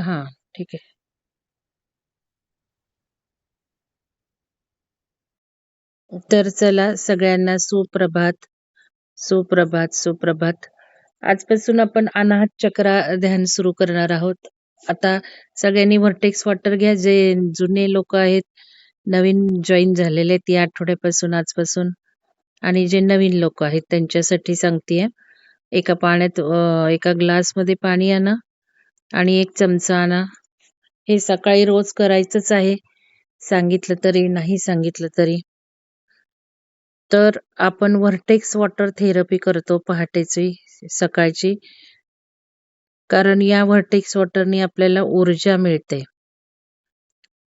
हां, ठीक आहे. तर चला सगळ्यांना सुप्रभात, सुप्रभात, सुप्रभात. आजपासून आपण अनाहत चक्र ध्यान सुरू करणार आहोत. आता सगळ्यांनी व्हर्टेक्स वॉटर घ्या. जे जुने लोक आहेत, नवीन जॉईन झालेले आहेत या आठवड्यापासून आजपासून आणि जे नवीन लोक आहेत त्यांच्यासाठी सांगतेय. एका पाण्यात अ, एका ग्लासमध्ये पाणी आणा आणि एक चमचा आणा. हे सकाळी रोज करायचंच आहे. सांगितलं तरी, नाही सांगितलं तरी. तर आपण व्हर्टेक्स वॉटर थेरपी करतो पहाटेची, सकाळची. कारण या व्हर्टेक्स वॉटरनी आपल्याला ऊर्जा मिळते.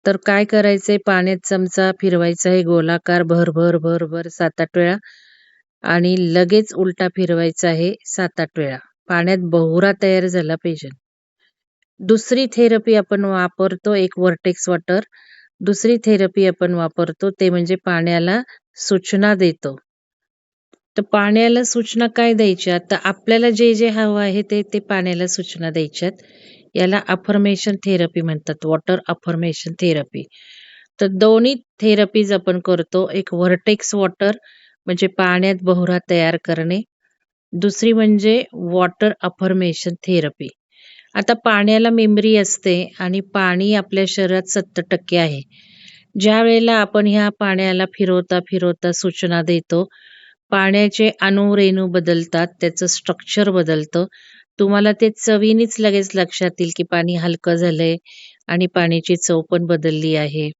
तर काय करायचंय पाण्यात चमचा फिरवायचा आहे गोलाकार भर, भर, भर, भर 7-8 वेळा आणि लगेच उलटा फिरवायचा आहे 7-8 वेळा. पाण्यात बहुरा तयार झाला पाहिजे. दुसरी थेरपी आपण वापरतो एक वर्टेक्स वॉटर. दुसरी थेरपी आपण वापरतो ते म्हणजे पाण्याला सूचना देतो. तर पाण्याला सूचना काय द्यायच्या? तर आपल्याला जे, जे हवं आहे ते, ते पाण्याला सूचना द्यायच्यात. याला अफर्मेशन थेरपी म्हणतात. Water affirmation therapy. तर दोन्ही थेरपीज आपण करतो. एक व्हर्टेक्स वॉटर म्हणजे पाण्यात बहुरा तयार करणे. दुसरी म्हणजे वॉटर अफर्मेशन थेरपी. आता पाण्याला मेमरी असते आणि पाणी आपल्या शरीरात 70% आहे. ज्यावेळेला आपण ह्या पाण्याला फिरवता, फिरवता सूचना देतो, पाण्याचे अणू, रेणू बदलतात, त्याचं स्ट्रक्चर बदलतं. तुम्हाला ते चवीनेच लगेच लक्षात येईल की पाणी हलकं झालंय आणि पाण्याची चव पण बदलली आहे.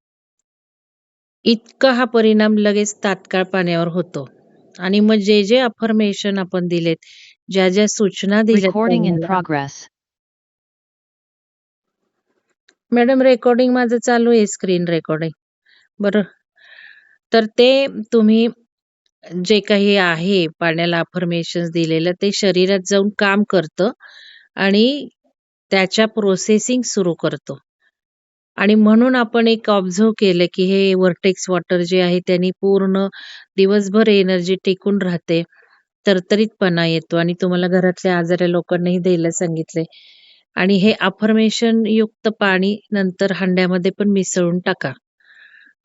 इतका हा परिणाम लगेच तात्काळ पाण्यावर होतो. आणि मग जे, जे अफर्मेशन आपण दिलेत, ज्या, ज्या सूचना दिल्यात मॅडम रेकॉर्डिंग माझं चालू आहे स्क्रीन रेकॉर्डिंग. बरं. तर ते तुम्ही जे काही आहे पाण्याला अफर्मेशन दिलेलं ते शरीरात जाऊन काम करतं आणि त्याच्या प्रोसेसिंग सुरू करतो. आणि म्हणून आपण एक ऑब्झर्व्ह केलं की हे वर्टेक्स वॉटर जे आहे त्यानी पूर्ण दिवसभर एनर्जी टिकून राहते. तरतरीतपणा येतो आणि तुम्हाला घरातल्या आजाऱ्या लोकांनाही द्यायला सांगितले आणि हे अफर्मेशन युक्त पाणी नंतर हंड्यामध्ये पण मिसळून टाका.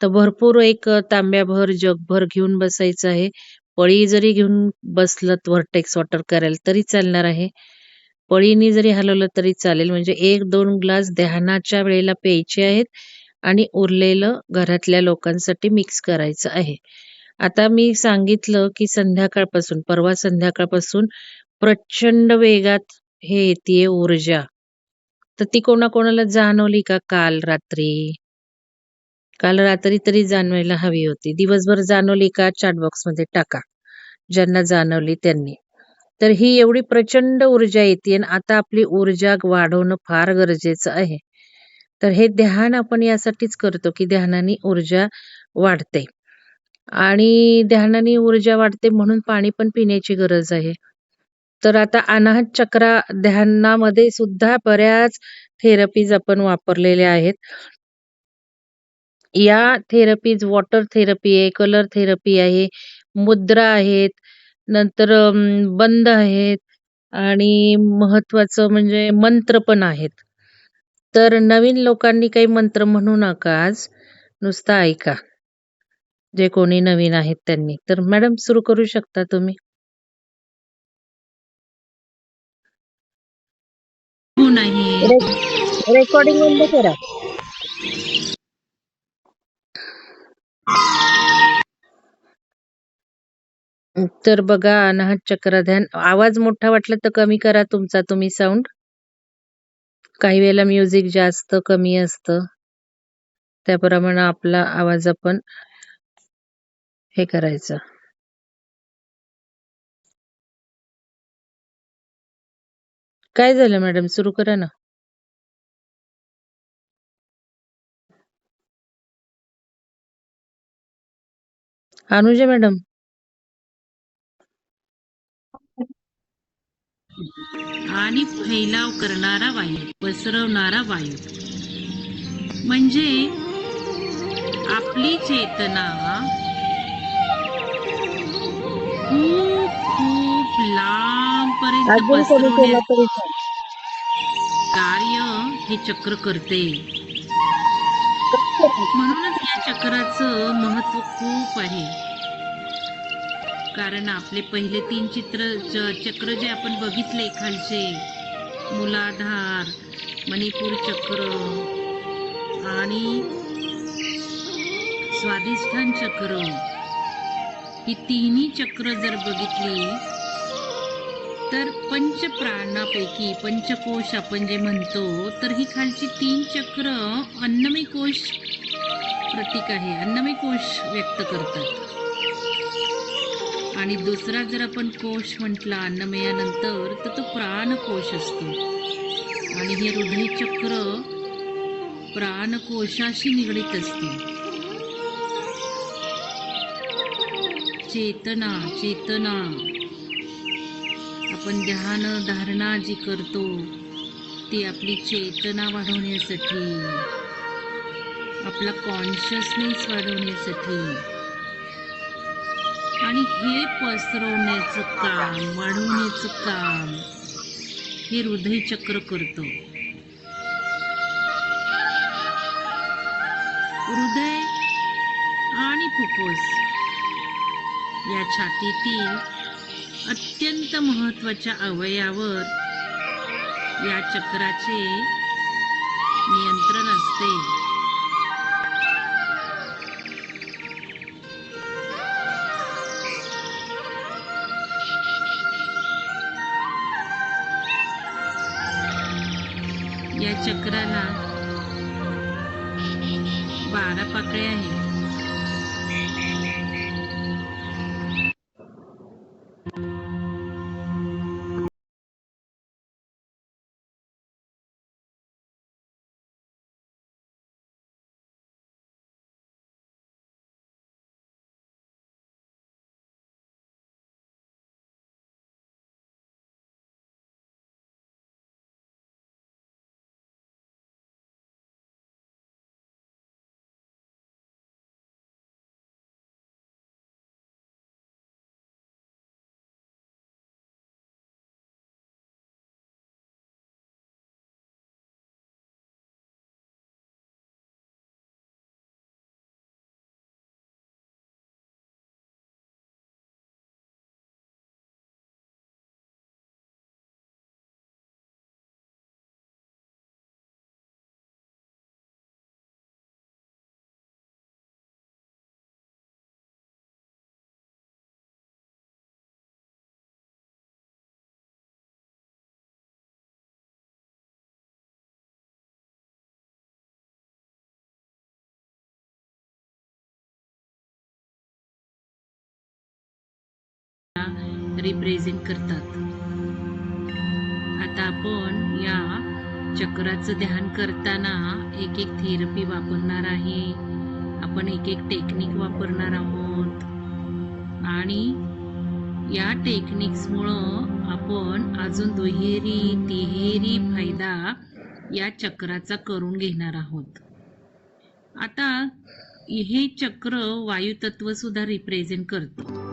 तर भरपूर एक तांब्याभर, जगभर घेऊन बसायचं आहे. पळी जरी घेऊन बसलत व्हर्टेक्स वॉटर करायला तरी चालणार आहे. पळीने जरी हलवलं तरी चालेल. म्हणजे 1-2 ग्लास ध्यानाच्या वेळेला प्यायचे आहेत आणि उरलेलं घरातल्या लोकांसाठी मिक्स करायचं आहे. आता मी सांगितलं की संध्याकाळपासून, परवा संध्याकाळपासून प्रचंड वेगात हे येते ऊर्जा. तर ती कोणाकोणाला जाणवली का काल रात्री? काल रात्री तरी जाणवायला हवी होती. दिवसभर जाणवली का? चॅट बॉक्समध्ये टाका. ज्यांना जाणवली त्यांनी. तर ही एवढी प्रचंड ऊर्जा येते आणि आता आपली ऊर्जा वाढवणं फार गरजेचं आहे. तर हे ध्यान आपण यासाठीच करतो की ध्यानाने ऊर्जा वाढते. आणि ध्यानाने ऊर्जा वाढते म्हणून पाणी पण पिण्याची गरज आहे. तर आता अनाहत चक्र ध्यानामध्ये सुद्धा बऱ्याच थेरपीज आपण वापरलेल्या आहेत. या थेरपीज वॉटर थेरपी आहे, कलर थेरपी आहे, मुद्रा आहेत, नंतर बंद आहेत आणि महत्वाचं म्हणजे मंत्र पण आहेत. तर नवीन लोकांनी काही मंत्र म्हणू नका आज. नुसतं ऐका. जे कोणी नवीन आहेत त्यांनी. तर मॅडम सुरू करू शकता तुम्ही. रेकॉर्डिंग बंद करा. तर बघा अनाहत चक्र ध्यान. आवाज मोठा वाटला तर कमी करा तुमचा तुम्ही साऊंड काही वेळेला म्युझिक जास्त कमी असतं. त्याप्रमाणे आपला आवाज आपण हे करायचं. काय झालं मॅडम सुरू करा ना. अनुजा मॅडम. आणि फैलाव करणारा वायू, पसरवणारा वायू. म्हणजे आपली चेतना खूप खूप पसरवण्याचं तरी चालेल. कार्य हे चक्र करते म्हणूनच या चक्राचं महत्त्व खूप आहे. कारण आपले पहिले तीन चित्र च- चक्र जे आपण बघितले खालचे मुलाधार मणिपूर चक्र आणि स्वाधिष्ठान चक्र ही तिन्ही चक्र जर बघितली तर पंचप्राणापैकी पंचकोश आपण जे म्हणतो तर ही खालची तीन चक्र अन्नमय कोश प्रतीक आहे. अन्नमय कोश व्यक्त करतात आणि दुसरा जर आपण कोश म्हटला अन्नमयानंतर तर तो प्राणकोश असतो. आणि हे हृदयचक्र प्राणकोशाशी निगडीत असते. चेतना चेतना. आपण ध्यान धारणा जी करतो ती आपली चेतना वाढवण्यासाठी. आपला कॉन्शियसनेस वाढवण्यासाठी आणि हे पसरवण्याचं काम वाढवण्याचं काम हे हृदयचक्र करतं. करतो हृदय आणि फुफ्फुस या छातीतील अत्यंत महत्त्वाच्या अवयवावर या चक्राचे नियंत्रण असते. चक्राला बारा पाकळ्या आहेत. रिप्रेझेंट करतात. आता आपण या चक्राचं ध्यान करताना एक एक थेरपी वापरणार आहे. आपण एक एक टेक्निक वापरणार आहोत. आणि या टेक्निक्समुळं आपण अजून दुहेरी तिहेरी फायदा या चक्राचा करून घेणार आहोत. आता हे चक्र वायुतत्वसुद्धा रिप्रेझेंट करतं.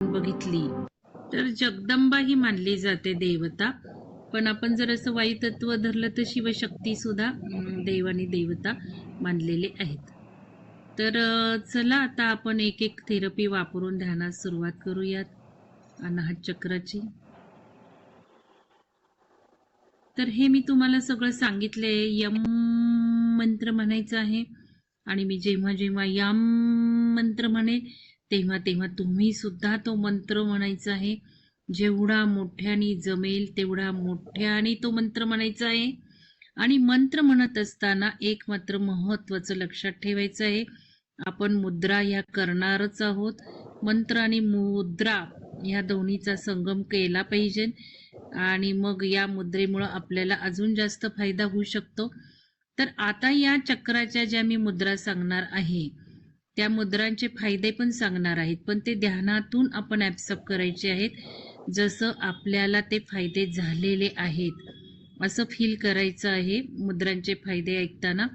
बघितली. तर जगदंबा ही मानली जाते देवता. पण आपण जर असं वायू तत्व धरलं तर शिवशक्ती सुद्धा देव आणि देवता मानलेले आहेत. तर चला आता आपण एक एक थेरपी वापरून ध्यानास सुरुवात करूयात. अनाहत चक्राची. तर हे मी तुम्हाला सगळं सांगितले. यम मंत्र म्हणायचं आहे. आणि मी जेव्हा जेव्हा यम मंत्र म्हणे तेव्हा तेव्हा तुम्ही सुद्धा तो मंत्र म्हणायचा आहे. जेवढा मोठ्याने जमेल तेवढा मोठ्याने तो मंत्र म्हणायचा आहे. आणि मंत्र म्हणत असताना एक मात्र महत्वाचं लक्षात ठेवायचं आहे. आपण मुद्रा ह्या करणारच आहोत. मंत्र आणि मुद्रा ह्या दोन्हीचा संगम केला पाहिजे. आणि मग या मुद्रेमुळं आपल्याला अजून जास्त फायदा होऊ शकतो. तर आता या चक्राच्या ज्या मी मुद्रा सांगणार आहे त्या मुद्रांचे फायदे पण सांगणार आहेत. पण ते ध्यानातून आपण ॲप्सअप करायचे आहेत जसं आपल्याला ते फायदे झालेले आहेत. असं फील करायचं आहे मुद्रांचे फायदे ऐकताना.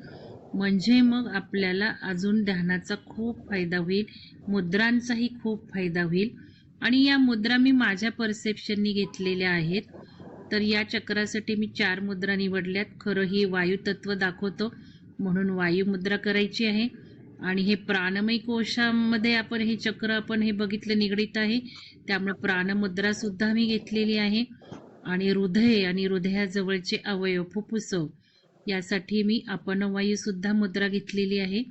म्हणजे मग आपल्याला अजून ध्यानाचा खूप फायदा होईल मुद्रांचाही खूप फायदा होईल. आणि या मुद्रा मी माझ्या परसेप्शननी घेतलेल्या आहेत. तर या चक्रासाठी मी चार मुद्रा निवडल्यात. खरं ही वायू तत्व दाखवतो. म्हणून वायू मुद्रा करायची आहे. आणि हे प्राणमय कोशामध्ये आपण हे चक्र आपण हे बघितलं निगडीत आहे. त्यामुळे प्राणमुद्रा सुद्धा मी घेतलेली आहे. आणि हृदय आणि हृदयाजवळचे अवयव फुफ्फुस यासाठी मी अपनवायू सुद्धा मुद्रा घेतलेली आहे.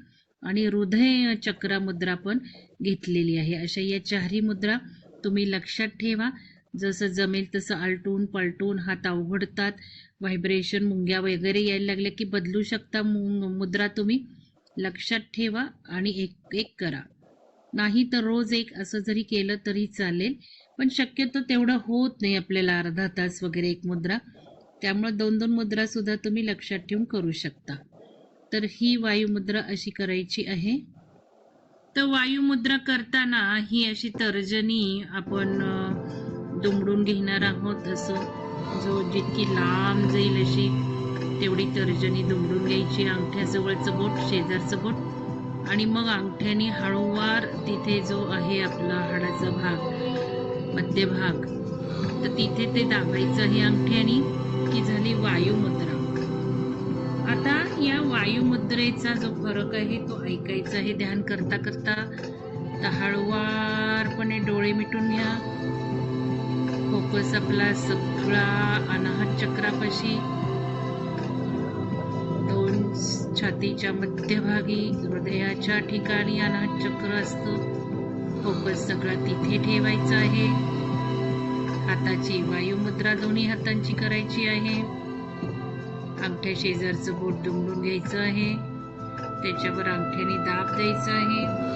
आणि हृदय चक्र मुद्रा पण घेतलेली आहे. अशा या चारही मुद्रा तुम्ही लक्षात ठेवा. जसं जमेल तसं आलटून पलटून हात अवघडतात. व्हायब्रेशन मुंग्या वगैरे यायला लागल्या की बदलू शकता मु- मुद्रा तुम्ही. लक्षात ठेवा आणि एक एक करा. नाही तर रोज एक असं जरी केलं तरी चालेल पण शक्यतो तेवढं होत नाही आपल्याला अर्धा तास वगैरे एक मुद्रा. त्यामुळे दोन दोन मुद्रा सुद्धा तुम्ही लक्षात ठेवून करू शकता. तर ही वायुमुद्रा अशी करायची आहे. तर वायुमुद्रा करताना ही अशी तर्जनी आपण दुमडून घेणार आहोत. असं जो जितकी लांब जाईल अशी तेवढी तर्जनी दुमडून घ्यायची अंगठ्याजवळचं बोट शेजारचं बोट. आणि मग अंगठ्याने हळूवार तिथे जो आहे आपला हाडाचा भाग मध्यभाग तर तिथे ते दाबायचं हे अंगठ्याने की झाली वायुमुद्रा. आता या वायुमुद्रेचा जो फरक आहे तो ऐकायचा आहे. ध्यान करता करता तर हळुवारपणे डोळे मिटून घ्या. फोकस आपला सगळा अनाहत चक्रापाशी छातीच्या मध्यभागी हृदयाच्या ठिकाणी अनाथ चक्र असतं फोकस सगळा तिथे ठेवायचा आहे. हाताची वायुमुद्रा दोन्ही हातांची करायची आहे. अंगठ्या शेजारचं बोट दुमडून घ्यायचं आहे. त्याच्यावर अंगठ्याने दाब द्यायचा आहे.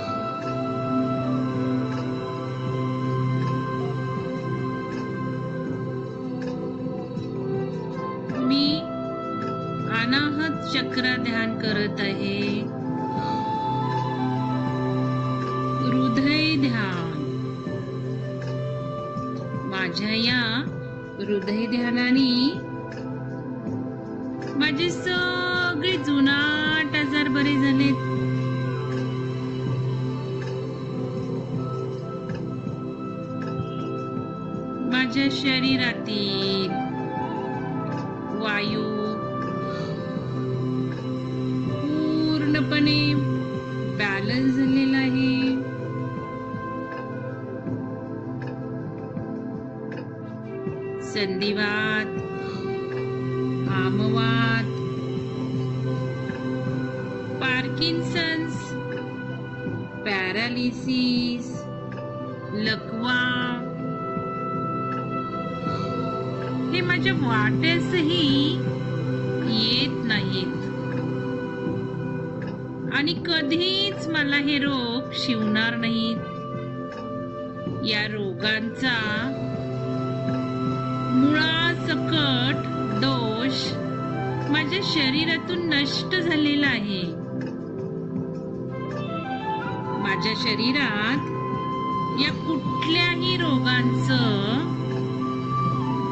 चक्र ध्यान करत आहे. हृदय ध्यान. माझ्या या हृदय ध्यानाने माझे सगळे जुनाट आजार बरे झालेत. माझ्या शरीरातील वायू संधिवात आमवात पार्किन्सन्स पॅरालिसिस लकवा. हे माझ्या वाट्यासही येत नाहीत. आणि कधीच मला हे रोग शिवणार नाहीत. या रोगांचा मुळासकट दोष माझ्या शरीरातून नष्ट झालेला आहे. माझ्या शरीरात या कुठल्याही रोगांचं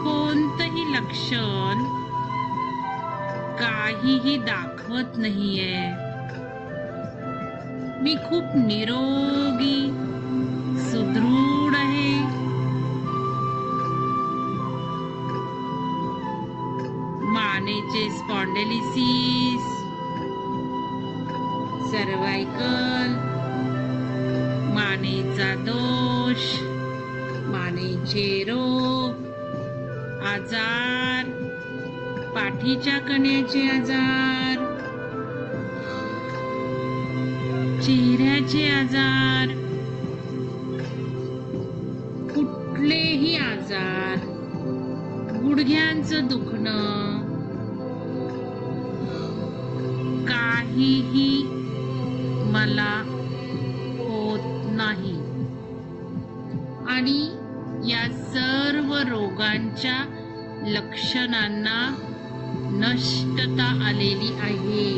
कोणतंही लक्षण काहीही दाखवत नाहीये. मी खूप निरोगी सुदृढ मानेचे स्पॉन्डेलिसिस सर्वायकल मानेचा दोष मानेचे रोग आजार पाठीच्या कण्याचे आजार चेहऱ्याचे आजार कुठलेही आजार गुडघ्यांचं दुखणं काहीही मला होत नाही. आणि या सर्व रोगांच्या लक्षणांना नष्टता आलेली आहे.